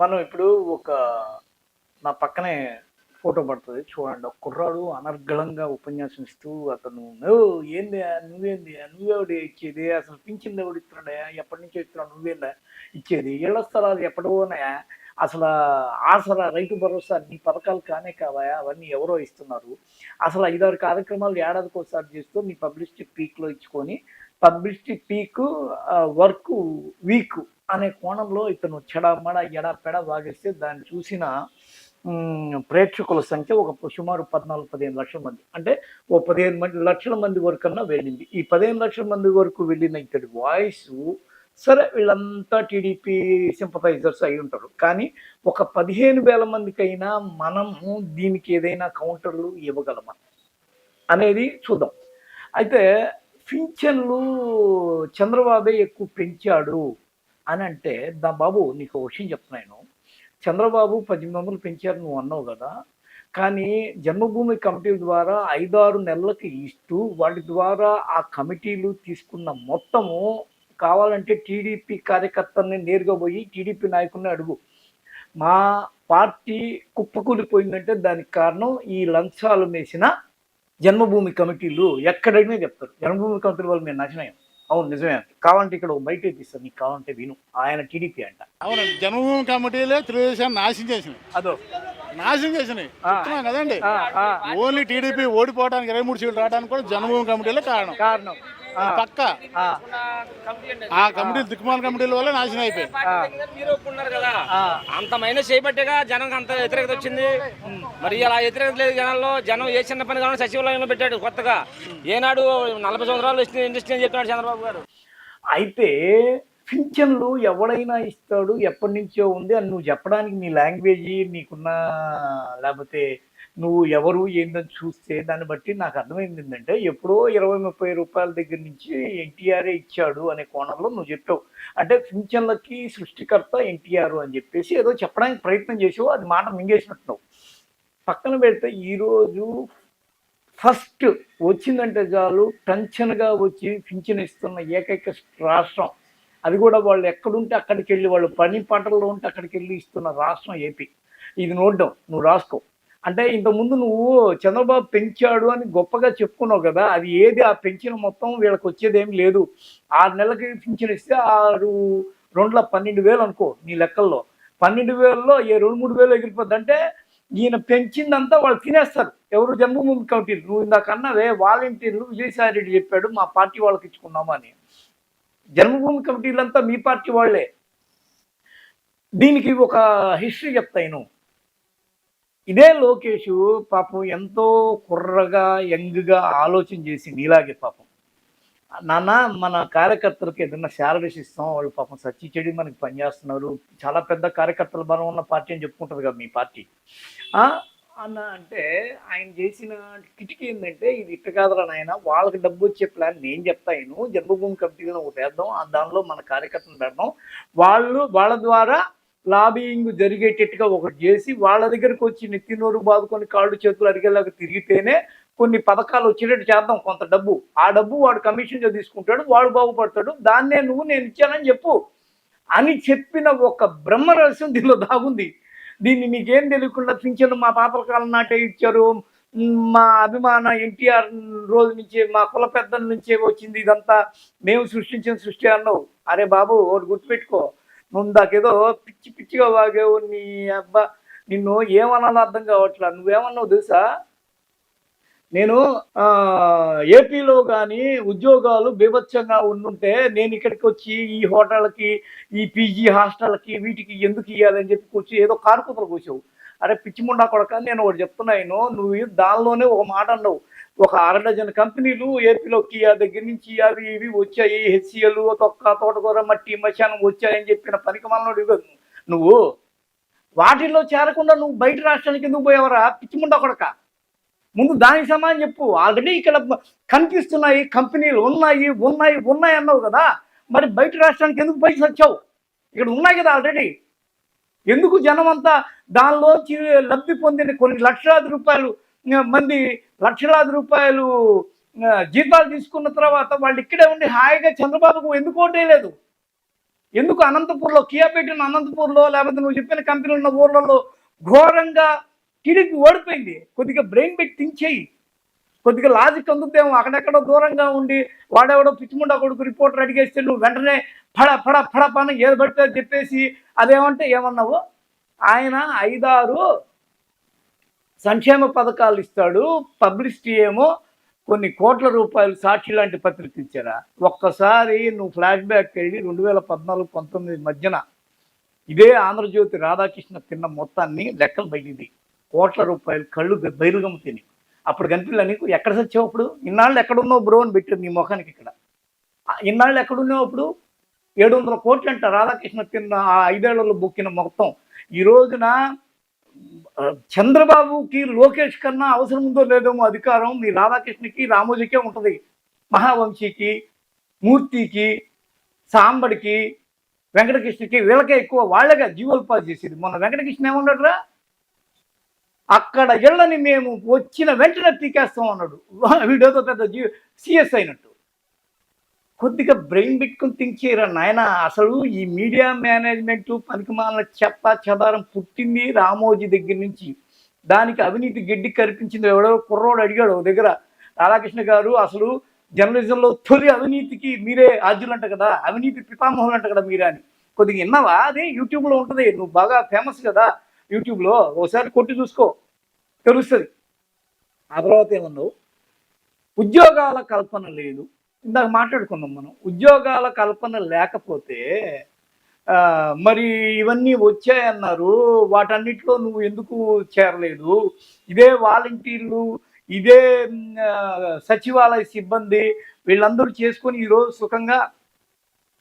మనం ఇప్పుడు ఒక నా పక్కనే ఫోటో పడుతుంది. చూడండి ఒక కుర్రాడు అనర్గళంగా ఉపన్యాసం ఇస్తూ అతను ఏంది నువ్వేంది నువ్వెవడి ఇచ్చేది? అసలు పింఛన్ ఎవడు ఇస్తున్నాడా? ఎప్పటి నుంచో ఇస్తున్నాడు నువ్వేందా ఇచ్చేది? ఇళ్ళ స్థలాలు ఎప్పటివోనాయా అసలు ఆసరా రైతు భరోసా నీ పథకాలు కానే కావాయా అవన్నీ ఎవరో ఇస్తున్నారు? అసలు ఐదారు కార్యక్రమాలు ఏడాదికి ఒకసారి చేస్తూ నీ పబ్లిసిటీ పీక్లో ఇచ్చుకొని పబ్లిసిటీ పీక్ వర్క్ వీక్ అనే కోణంలో ఇతను చెడమడ ఎడపెడ వాగిస్తే దాన్ని చూసిన ప్రేక్షకుల సంఖ్య ఒక సుమారు పద్నాలుగు పదిహేను లక్షల మంది. అంటే ఓ పదిహేను మంది లక్షల మంది వరకు అన్నా వెళ్ళింది. ఈ పదిహేను లక్షల మంది వరకు వెళ్ళిన ఇతడి వాయిస్ సరే వీళ్ళంతా టీడీపీ సింపథైజర్స్ అయి ఉంటారు. కానీ ఒక పదిహేను వేల మందికైనా మనము దీనికి ఏదైనా కౌంటర్లు ఇవ్వగలమా అనేది చూద్దాం. అయితే పింఛన్లు చంద్రబాబే ఎక్కువ పెంచాడు. అని అంటే దా బాబు నీకు విషయం చెప్తున్నాను చంద్రబాబు పద్దెనిమిది వందలు పెంచారు నువ్వు అన్నావు కదా. కానీ జన్మభూమి కమిటీ ద్వారా ఐదారు నెలలకి ఇస్తూ వాటి ద్వారా ఆ కమిటీలు తీసుకున్న మొత్తము కావాలంటే టీడీపీ కార్యకర్తల్ని నేరుగా పోయి టీడీపీ నాయకుడిని అడుగు. మా పార్టీ కుప్పకూలిపోయిందంటే దానికి కారణం ఈ లంచాలు వేసిన జన్మభూమి కమిటీలు ఎక్కడైనా చెప్తారు. జన్మభూమి కమిటీల వల్ల మేము నచ్చినాం అవును నిజమే. అంట కావాలంటే ఇక్కడ ఒక బయట తీస్తాను నీకు కావాలంటే విను. ఆయన టీడీపీ అంట. అవునండి జన్మభూమి కమిటీలే తెలుగుదేశాన్ని నాశనం చేసినాయి. అదో. నాశనం చేసినాయి. చెప్తున్నాం కదండి. ఓన్లీ టీడీపీ ఓడిపోవడానికి ఇరవై మూడు సీట్లు రావడానికి కూడా జన్మభూమి కమిటీలే కారణం. కారణం. పక్క. ఆ, ఆ కమిటీలు దిక్కుమాల కమిటీల వల్ల నాశనం అయిపోయాయి మీరు ఒప్పుకున్నారు కదా ఆ. అంత మైనస్ చేయబట్టేగా జనం అంత వ్యతిరేకత వచ్చింది. మరి అలా వ్యతిరేకత లేదు జనాల్లో. జనం ఏ చిన్న పని కావాలని సచివాలయంలో పెట్టాడు కొత్తగా. ఏనాడు నలభై సంవత్సరాలు వచ్చిన ఇండస్ట్రీ అని చెప్పినాడు చంద్రబాబు గారు. అయితే పింఛన్లు ఎవడైనా ఇస్తాడు ఎప్పటి నుంచో ఉంది అని నువ్వు చెప్పడానికి నీ లాంగ్వేజ్ నీకున్న లేకపోతే నువ్వు ఎవరు ఏందని చూస్తే దాన్ని బట్టి నాకు అర్థమైంది ఏంటంటే ఎప్పుడో ఇరవై ముప్పై రూపాయల దగ్గర నుంచి ఎన్టీఆరే ఇచ్చాడు అనే కోణంలో నువ్వు చెప్పావు. అంటే పింఛన్లకి సృష్టికర్త ఎన్టీఆర్ అని చెప్పేసి ఏదో చెప్పడానికి ప్రయత్నం చేసావు అది మాట మింగేసినట్టున్నావు. పక్కన పెడితే ఈరోజు ఫస్ట్ వచ్చిందంటే చాలు టెన్షన్గా వచ్చి పింఛన్ ఇస్తున్న ఏకైక రాష్ట్రం. అది కూడా వాళ్ళు ఎక్కడుంటే అక్కడికి వెళ్ళి వాళ్ళు పని పంటల్లో ఉంటే అక్కడికి వెళ్ళి ఇస్తున్న రాష్ట్రం ఏపీ. ఇది నోడ్డం నువ్వు రాసుకో. అంటే ఇంతకుముందు నువ్వు చంద్రబాబు పెంచాడు అని గొప్పగా చెప్పుకున్నావు కదా అది ఏది? ఆ పెంచిన మొత్తం వీళ్ళకి వచ్చేదేమి లేదు. ఆరు నెలలకి పింఛన్ ఇస్తే ఆరు రెండుల పన్నెండు వేలు అనుకో నీ లెక్కల్లో. పన్నెండు వేలలో ఏ రెండు మూడు వేలు ఎగిరిపోద్ది అంటే ఈయన పెంచిందంతా వాళ్ళు తినేస్తారు. ఎవరు జన్మభూమి కమిటీ? నువ్వు ఇందాక అన్నవే వాలంటీర్లు విజయసాయి రెడ్డి చెప్పాడు మా పార్టీ వాళ్ళకి ఇచ్చుకున్నాము అని. జన్మభూమి కమిటీలంతా మీ పార్టీ వాళ్ళే. దీనికి ఒక హిస్టరీ చెప్తాను ఇదే లోకేష్ పాపం ఎంతో కుర్రగా యంగ్గా ఆలోచన చేసి నీలాగే పాపం. నాన్న మన కార్యకర్తలకు ఏదైనా శాలరీస్ ఇస్తాం వాళ్ళు పాపం సచ్చి చెడి మనకి పనిచేస్తున్నారు చాలా పెద్ద కార్యకర్తల బలం ఉన్న పార్టీ అని చెప్పుకుంటుంది కదా మీ పార్టీ. అన్న అంటే ఆయన చేసిన కిటికీ ఏంటంటే ఇది ఇట్ట కాదురా నాయన వాళ్ళకి డబ్బు వచ్చే ప్లాన్ నేను చెప్తాను జన్మభూమి కమిటీలో ఒకటి వేద్దాం దానిలో మన కార్యకర్తలు పెడదాం వాళ్ళు వాళ్ళ ద్వారా లాబింగ్ జరిగేటట్టుగా ఒకటి చేసి వాళ్ళ దగ్గరకు వచ్చి నెత్తినోరు బాదుకొని కాళ్ళు చేతులు అరిగేలాగా తిరిగితేనే కొన్ని పథకాలు వచ్చేటట్టు చేద్దాం కొంత డబ్బు. ఆ డబ్బు వాడు కమిషన్గా తీసుకుంటాడు వాడు బాగుపడతాడు. దాన్నే నువ్వు నేను ఇచ్చానని చెప్పు. అని చెప్పిన ఒక బ్రహ్మ రహస్యం దీనిలో దాగుంది. దీన్ని మీకేం తెలియకుండా పింఛను మా పాపల కాలం నాటే ఇచ్చారు. మా అభిమాన ఎన్టీఆర్ రోజు నుంచే మా కుల పెద్దల నుంచే వచ్చింది ఇదంతా. మేము సృష్టించిన సృష్టి అన్నావు. అరే బాబు ఒకటి గుర్తుపెట్టుకో. నువ్వు దాకేదో పిచ్చి పిచ్చిగా వాగావు నీ అబ్బా. నిన్ను ఏమన్నా అర్థం కావట్లా? నువ్వేమన్నావు తెలుసా? నేను ఏపీలో కానీ ఉద్యోగాలు బీభత్సంగా ఉండుంటే నేను ఇక్కడికి వచ్చి ఈ హోటళ్ళకి ఈ పీజీ హాస్టల్కి వీటికి ఎందుకు ఇవ్వాలని చెప్పి కూర్చి ఏదో కారుకూతలు కూర్చావు అరే పిచ్చిముండా కొడక నేను ఒకటి చెప్తున్నాను నువ్వు దానిలోనే ఒక మాట అన్నావు. ఒక అర డజన్ కంపెనీలు ఏపీలో ఆ దగ్గర నుంచి అవి ఇవి వచ్చాయి హెచ్సిఎలు తొక్క తోటకూర మట్టి మశానం వచ్చాయని చెప్పిన పనికి మనోడు నువ్వు వాటిల్లో చేరకుండా నువ్వు బయట రాష్ట్రానికి ఎందుకు పోయేవరా? పిచ్చిముండా కొడక. ముందు దానికి సమానం చెప్పు. ఆల్రెడీ ఇక్కడ కనిపిస్తున్నాయి కంపెనీలు. ఉన్నాయి ఉన్నాయి ఉన్నాయి అన్నావు కదా. మరి బయట రాష్ట్రానికి ఎందుకు పైసలు వచ్చావు? ఇక్కడ ఉన్నాయి కదా ఆల్రెడీ. ఎందుకు జనం అంతా దానిలోంచి లబ్ధి పొందిన కొన్ని లక్షలాది రూపాయలు మంది లక్షలాది రూపాయలు జీతాలు తీసుకున్న తర్వాత వాళ్ళు ఇక్కడే ఉండి హాయిగా చంద్రబాబుకు ఎందుకు ఓటేయలేదు ఎందుకు అనంతపూర్లో కియా పెట్టిన అనంతపూర్లో లేకపోతే నువ్వు చెప్పిన కంపెనీలు ఉన్న ఊర్లలో ఘోరంగా టీడీపీ ఓడిపోయింది. కొద్దిగా బ్రెయిన్ పెట్టి తించేయి కొద్దిగా లాజిక్ అందుతేమో అక్కడెక్కడో దూరంగా ఉండి వాడెవడో పిచ్చిముండా కొడుకు రిపోర్టర్ అడిగేస్తే నువ్వు వెంటనే ఫడ ఫడ ఫడ పని ఏది పడితే చెప్పేసి అదేమంటే ఏమన్నావు? ఆయన ఐదారు సంక్షేమ పథకాలు ఇస్తాడు పబ్లిసిటీ ఏమో కొన్ని కోట్ల రూపాయలు సాక్షి లాంటి పత్రిక ఇచ్చారా? ఒక్కసారి నువ్వు ఫ్లాష్ బ్యాక్ వెళ్ళి రెండు వేల పద్నాలుగు పంతొమ్మిది మధ్యన ఇదే ఆంధ్రజ్యోతి రాధాకృష్ణ తిన్న మొత్తాన్ని లెక్కలు బయటిది. కోట్ల రూపాయలు కళ్ళు బైరుగమ్మ తిని. అప్పుడు కనిపించలే నీకు ఎక్కడ సచ్చావు అప్పుడు? ఇన్నాళ్ళు ఎక్కడున్నావు బ్రో అని పెట్టారు నీ ముఖానికి ఇక్కడ. ఇన్నాళ్ళు ఎక్కడున్నావు అప్పుడు? ఏడు వందల కోట్లు అంట రాధాకృష్ణ తిన్న ఆ ఐదేళ్ళలో బుక్కిన మొత్తం. ఈ రోజున చంద్రబాబుకి లోకేష్ కన్నా అవసరం ఉందో లేదేమో అధికారం మీ రాధాకృష్ణకి రామోజీకే ఉంటుంది. మహావంశీకి మూర్తికి సాంబడికి వెంకటకృష్ణకి వీళ్ళకే ఎక్కువ వాళ్ళగా జీవోలు చేసేది. మొన్న వెంకటకృష్ణ ఏమన్నాడురా? అక్కడ ఇళ్ళని మేము వచ్చిన వెంటనే పీకేస్తాం అన్నాడు. వీడేదో పెద్ద జీ సిఎస్ అయినట్టు. కొద్దిగా బ్రెయిన్ పెట్టుకుని థింక్ చేయరా నాయన? అసలు ఈ మీడియా మేనేజ్మెంట్ పనికిమాల చెత్త చెదారం పుట్టింది రామోజీ దగ్గర నుంచి. దానికి అవినీతి గడ్డి కనిపించింది ఎవడో కుర్రోడు అడిగాడు ఒక దగ్గర. రాధాకృష్ణ గారు అసలు జర్నలిజంలో తొలి అవినీతికి మీరే ఆద్యులంట కదా? అవినీతి పితామహులు అంట కదా మీరే అని. కొద్దిగా విన్నావా? అదే యూట్యూబ్లో ఉంటుంది. నువ్వు బాగా ఫేమస్ కదా యూట్యూబ్లో. ఒకసారి కొట్టి చూసుకో. తెలుస్తుంది. ఆ తర్వాత ఏమన్నావు ఉద్యోగాల కల్పన లేదు. ఇందాక మాట్లాడుకున్నాం మనం. ఉద్యోగాల కల్పన లేకపోతే మరి ఇవన్నీ వచ్చాయన్నారు. వాటన్నిటిలో నువ్వు ఎందుకు చేరలేదు? ఇదే వాలంటీర్లు ఇదే సచివాలయ సిబ్బంది వీళ్ళందరూ చేసుకొని ఈరోజు సుఖంగా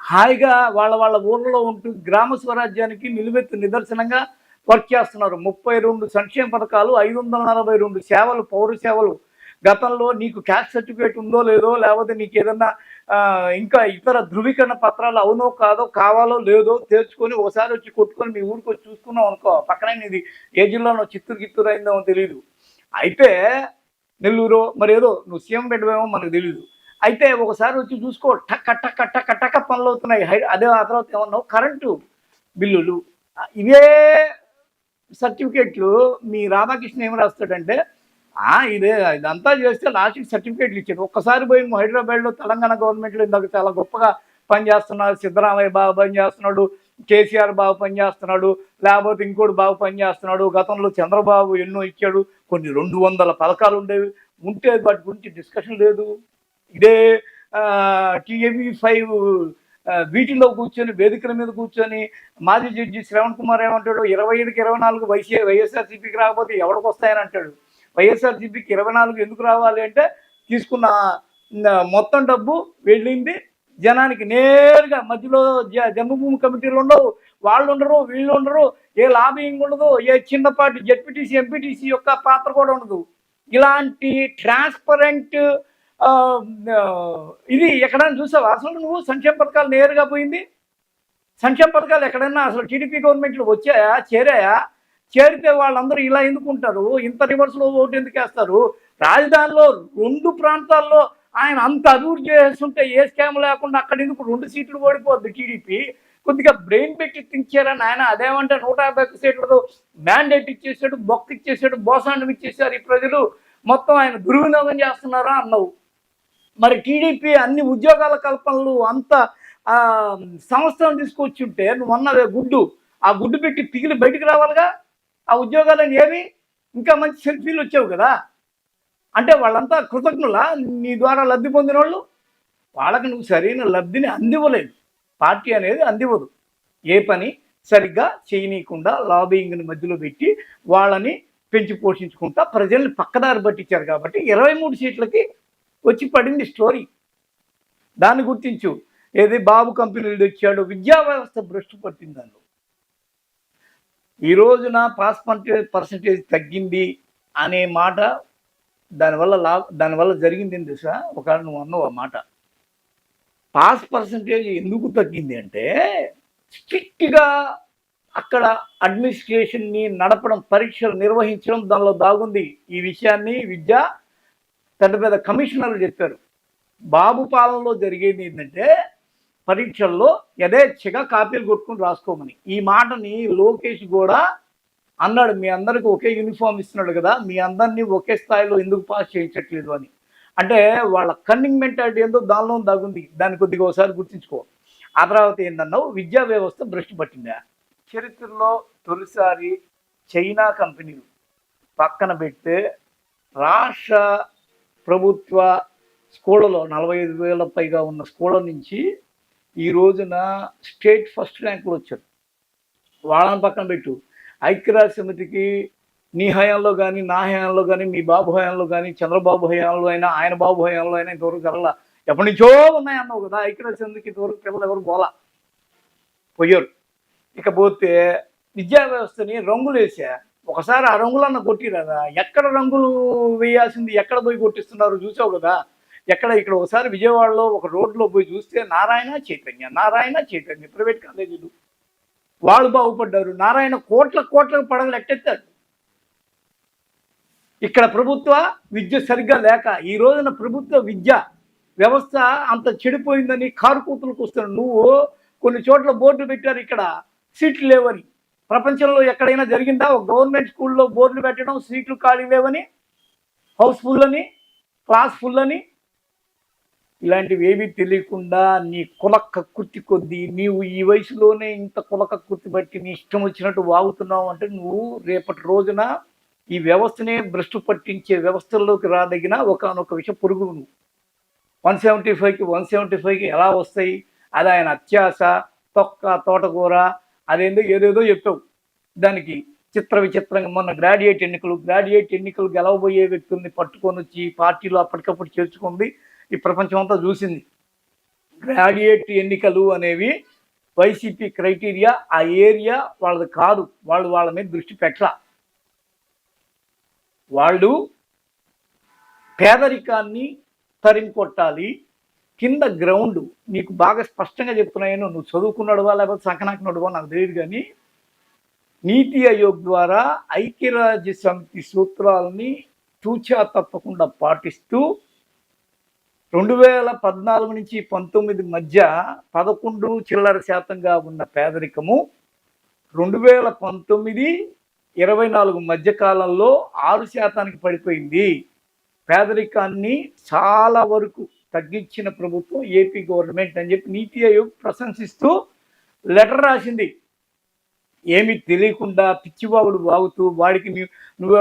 హాయిగా వాళ్ళ వాళ్ళ ఊర్లలో ఉంటూ గ్రామ స్వరాజ్యానికి నిలువెత్తు నిదర్శనంగా వర్క్ చేస్తున్నారు. ముప్పై రెండు సంక్షేమ పథకాలు ఐదు వందల నలభై రెండు సేవలు పౌర సేవలు గతంలో నీకు క్యాస్ట్ సర్టిఫికేట్ ఉందో లేదో లేకపోతే నీకు ఏదన్నా ఇంకా ఇతర ధృవీకరణ పత్రాలు అవునో కాదో కావాలో లేదో తెలుసుకొని ఒకసారి వచ్చి కొట్టుకొని మీ ఊరికి వచ్చి చూసుకున్నావు అనుకో పక్కన ఇది ఏ జిల్లాలో చిత్తూరు గిత్తూరు అయిందో తెలియదు అయితే నెల్లూరు మరి ఏదో నువ్వు సీఎం పెట్టవేమో మనకు తెలియదు అయితే ఒకసారి వచ్చి చూసుకో టక్ టక్ టక్ టక్ పనులు అవుతున్నాయి. హై అదే ఆ తర్వాత ఏమన్నావు? కరెంటు బిల్లులు. ఇవే సర్టిఫికేట్లు మీ రాధాకృష్ణ ఏం రాస్తాడంటే ఇదే ఇదంతా చేస్తే లాస్ట్కి సర్టిఫికేట్లు ఇచ్చారు ఒక్కసారి పోయి హైదరాబాద్లో తెలంగాణ గవర్నమెంట్లో ఇందాక చాలా గొప్పగా పనిచేస్తున్నారు. సిద్ధరామయ్య బాగా పనిచేస్తున్నాడు కేసీఆర్ బాగా పనిచేస్తున్నాడు లేకపోతే ఇంకోటి బాగా పనిచేస్తున్నాడు. గతంలో చంద్రబాబు ఎన్నో ఇచ్చాడు. కొన్ని రెండు వందల పథకాలు ఉండేవి. ఉంటే వాటి గురించి డిస్కషన్ లేదు. ఇదే టీఏవి ఫైవ్ వీటిలో కూర్చొని వేదికల మీద కూర్చొని మాజీ జడ్జి శ్రవణ్ కుమార్ ఏమంటాడు ఇరవై ఐదుకి ఇరవై నాలుగు వైసీ వైఎస్ఆర్సీపీకి రాకపోతే ఎవరికి వస్తాయని అంటాడు. వైఎస్ఆర్సీపీకి ఇరవై నాలుగు ఎందుకు రావాలి అంటే తీసుకున్న మొత్తం డబ్బు వెళ్ళింది. జనానికి నేరుగా మధ్యలో జ జన్మభూమి కమిటీలు ఉండవు. వాళ్ళు ఉండరు వీళ్ళు ఉండరు. ఏ లాబింగ్ ఉండదు ఏ చిన్నపాటి జెడ్పీటీసీ ఎంపీటీసీ యొక్క పాత్ర కూడా ఉండదు. ఇలాంటి ట్రాన్స్పరెంట్ ఇది ఎక్కడైనా చూసావా? అసలు నువ్వు సంక్షేమ పథకాలు నేరుగా పోయింది? సంక్షేమ పథకాలు ఎక్కడైనా అసలు టీడీపీ గవర్నమెంట్లో వచ్చాయా? చేరాయా? చేరితే వాళ్ళందరూ ఇలా ఎందుకుంటారు ఇంత రివర్స్లో ఓటు ఎందుకు వేస్తారు? రాజధానిలో రెండు ప్రాంతాల్లో ఆయన అంత అభివృద్ధి చేస్తుంటే ఏ స్కామ్ లేకుండా అక్కడ ఎందుకు రెండు సీట్లు ఓడిపోద్ది టీడీపీ కొద్దిగా బ్రెయిన్ పెట్టి తించారని ఆయన అదేమంటే నూట యాభై ఒక్క సీట్లతో మ్యాండేట్ ఇచ్చేసాడు బొక్క ఇచ్చేసాడు బోసాండం ఇచ్చేసారు ఈ ప్రజలు. మొత్తం ఆయన దుర్వినియోగం చేస్తున్నారా అన్నావు. మరి టీడీపీ అన్ని ఉద్యోగాల కల్పనలు అంత ఆ, సంస్థలను తీసుకొచ్చి ఉంటే నువ్వు అన్నదే గుడ్డు. ఆ గుడ్డు పెట్టి పిగిలి బయటికి రావాలిగా? ఆ ఉద్యోగాలను ఏమి ఇంకా మంచి సెల్ఫీలు వచ్చావు కదా. అంటే వాళ్ళంతా కృతజ్ఞుల? నీ ద్వారా లబ్ధి పొందిన వాళ్ళు వాళ్ళకి నువ్వు సరైన లబ్ధిని అందివ్వలేదు. పార్టీ అనేది అందివ్వదు. ఏ పని సరిగ్గా చేయనీయకుండా లాబింగ్ని మధ్యలో పెట్టి వాళ్ళని పెంచి పోషించుకుంటా ప్రజల్ని పక్కదారి పట్టించారు కాబట్టి ఇరవై మూడు సీట్లకి వచ్చి పడింది స్టోరీ. దాన్ని గుర్తించు. ఏది బాబు కంపెనీలు తెచ్చాడు విద్యా వ్యవస్థ భ్రష్టు పట్టింది దానిలో ఈ రోజున పాస్ పర్సంటేజ్ తగ్గింది అనే మాట దానివల్ల లా దానివల్ల జరిగింది ఏం తెలుసా? ఒకవేళ నువ్వు అన్నావు ఆ మాట. పాస్ పర్సంటేజ్ ఎందుకు తగ్గింది అంటే స్ట్రిక్ట్గా అక్కడ అడ్మినిస్ట్రేషన్ని నడపడం పరీక్షలు నిర్వహించడం దానిలో దాగుంది. ఈ విషయాన్ని విద్య పెద్ద పెద్ద కమిషనర్లు చెప్పారు. బాబు పాలనలో జరిగేది ఏంటంటే పరీక్షల్లో యథేచ్ఛగా కాపీలు కొట్టుకుని రాసుకోమని. ఈ మాటని లోకేష్ కూడా అన్నాడు. మీ అందరికి ఒకే యూనిఫామ్ ఇస్తున్నాడు కదా మీ అందరినీ ఒకే స్థాయిలో ఎందుకు పాస్ చేయించట్లేదు అని. అంటే వాళ్ళ కన్నింగ్ మెంటాలిటీ ఏందో దానిలో దాగుంది. దాన్ని కొద్దిగా ఒకసారి గుర్తించుకో. ఆ తర్వాత ఏందన్నావు? విద్యా వ్యవస్థ భ్రష్టు పట్టిందా? చరిత్రలో తొలిసారి చైనా కంపెనీలు పక్కన పెడితే రాష్ట్ర ప్రభుత్వ స్కూళ్ళలో నలభై ఐదు వేల పైగా ఉన్న స్కూళ్ళ నుంచి ఈ రోజున స్టేట్ ఫస్ట్ ర్యాంకులు వచ్చారు వాళ్ళని పక్కన పెట్టు. ఐక్యరాజ్య సమితికి నీ హయాంలో కానీ నా హయాంలో కానీ మీ బాబు హయాంలో కానీ చంద్రబాబు హయాంలో అయినా ఆయన బాబు హయాంలో అయినా ఇంతవరకు జరగల ఎప్పటి నుంచో ఉన్నాయన్నావు కదా ఐక్యరాజ్య సమితికి ఇంతవరకు పిల్లలు ఎవరు పోలా పోయారు. ఇకపోతే విద్యా వ్యవస్థని రంగులు వేసా. ఒకసారి ఆ రంగులన్న కొట్టిరాదా ఎక్కడ రంగులు వేయాల్సింది ఎక్కడ పోయి కొట్టిస్తున్నారు చూసావు కదా? ఎక్కడ ఇక్కడ ఒకసారి విజయవాడలో ఒక రోడ్లో పోయి చూస్తే నారాయణ చైతన్య నారాయణ చైతన్య ప్రైవేట్ కాలేజీలు. వాళ్ళు బాగుపడ్డారు. నారాయణ కోట్ల కోట్ల పడగలు ఎట్టెత్తాడు ఇక్కడ ప్రభుత్వ విద్య సరిగ్గా లేక ఈ రోజున ప్రభుత్వ విద్య వ్యవస్థ అంత చెడిపోయిందని కారు కూతులకు వస్తున్నాడు నువ్వు కొన్ని చోట్ల బోర్డు పెట్టారు ఇక్కడ. సీట్లు లేవని. ప్రపంచంలో ఎక్కడైనా జరిగిందా? ఒక గవర్నమెంట్ స్కూల్లో బోర్డులు పెట్టడం సీట్లు ఖాళీ లేవని? హౌస్ ఫుల్ అని? క్లాస్ ఫుల్ అని? ఇలాంటివి ఏమీ తెలియకుండా నీ కుల కక్కుర్తి కొద్దీ నీవు ఈ వయసులోనే ఇంత కుల కక్కుర్తి బట్టి నీ ఇష్టం వచ్చినట్టు వాగుతున్నావు అంటే నువ్వు రేపటి రోజున ఈ వ్యవస్థనే భ్రష్టు పట్టించే వ్యవస్థల్లోకి రాదగిన ఒకనొక విషయం పురుగు నువ్వు. వన్ సెవెంటీ ఫైవ్కి వన్ సెవెంటీ ఫైవ్కి ఎలా వస్తాయి? అది ఆయన అత్యాస తొక్క తోటకూర అదేందో ఏదేదో చెప్పావు. దానికి చిత్ర విచిత్రంగా మొన్న గ్రాడ్యుయేట్ ఎన్నికలు గ్రాడ్యుయేట్ ఎన్నికలు గెలవబోయే వ్యక్తుల్ని పట్టుకొని వచ్చి పార్టీలో అప్పటికప్పుడు చేర్చుకుంది. ఈ ప్రపంచం అంతా చూసింది. గ్రాడ్యుయేట్ ఎన్నికలు అనేవి వైసీపీ క్రైటీరియా ఆ ఏరియా వాళ్ళది కాదు. వాళ్ళు వాళ్ళ మీద దృష్టి పెట్టల. వాళ్ళు పేదరికాన్ని తరిమికొట్టాలి. కింద గ్రౌండ్ నీకు బాగా స్పష్టంగా చెప్తున్నాయను. నువ్వు చదువుకున్నాడువా లేకపోతే సంకనాకున్నాడువా నాకు తెలియదు కానీ నీతి ఆయోగ్ ద్వారా ఐక్యరాజ్య సమితి సూత్రాలని తూచా తప్పకుండా పాటిస్తూ రెండు వేల పద్నాలుగు నుంచి పంతొమ్మిది మధ్య పదకొండు చిల్లర శాతంగా ఉన్న పేదరికము రెండు వేల పంతొమ్మిది ఇరవై నాలుగు మధ్య కాలంలో ఆరు శాతానికి పడిపోయింది. పేదరికాన్ని చాలా వరకు తగ్గించిన ప్రభుత్వం ఏపీ గవర్నమెంట్ అని చెప్పి నీతి ఆయోగ్ ప్రశంసిస్తూ లెటర్ రాసింది. ఏమి తెలియకుండా పిచ్చివాడు వాగుతూ వాడికి నువ్వు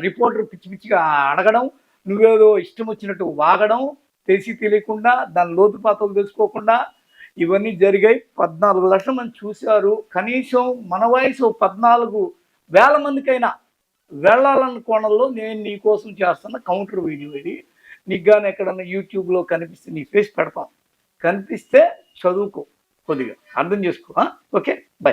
రిపోర్టర్ పిచ్చి పిచ్చిగా అడగడం నువ్వేదో ఇష్టం వచ్చినట్టు వాగడం తెలిసి తెలియకుండా దాని లోతుపాతలు తెలుసుకోకుండా ఇవన్నీ జరిగాయి. పద్నాలుగు లక్షల మంది చూశారు. కనీసం మన వయసు పద్నాలుగు వేల మందికైనా వెళ్ళాలన్న కోణంలో నేను నీ కోసం చేస్తున్న కౌంటర్ వీడియో ఇది. నీకు కానీ ఎక్కడన్నా యూట్యూబ్లో కనిపిస్తే నీ ఫేస్ పెడతాం. కనిపిస్తే చదువుకో కొద్దిగా. అర్థం చేసుకో ఓకే? బై.